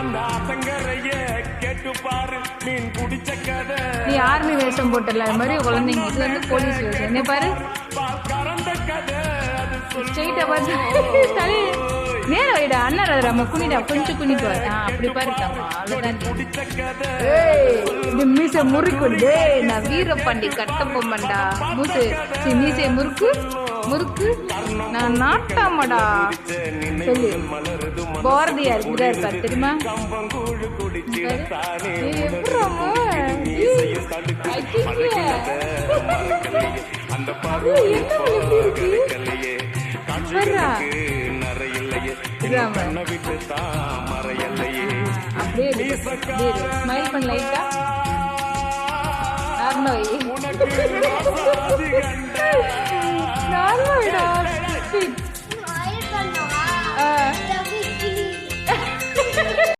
அந்த ஆத்தங்கரைய கேட்டு பாரு மீன் குடிச்ச கதை. நீ ஆர்மி வேஷம் போட்டல அது மாதிரி குழந்தைங்க இது வந்து போலீஸ் வேஷம். என்ன பாரு. கறந்த கதை அது ஸ்ட்ரெயிட்டா பார்த்து தலை நேர வைடா அண்ணன் நம்ம குனிடா கொஞ்சம் குனிக்கு வா. ஆ அப்படி பாரு அவ்வளவுதான். மீசை முறுக்கு. நான் வீரபாண்டி கட்டப்பொம்மன்டா. மூசு மீசை முறுக்கு. முறுக்கு? நான் நாட்டாமடா. சொல்லு. பாரதியார் இப்படிதான் இருப்பார் தெரியுமா? கம்பங்கூழு குடிச்சிட தானே ஏய், எப்படிராம்மா?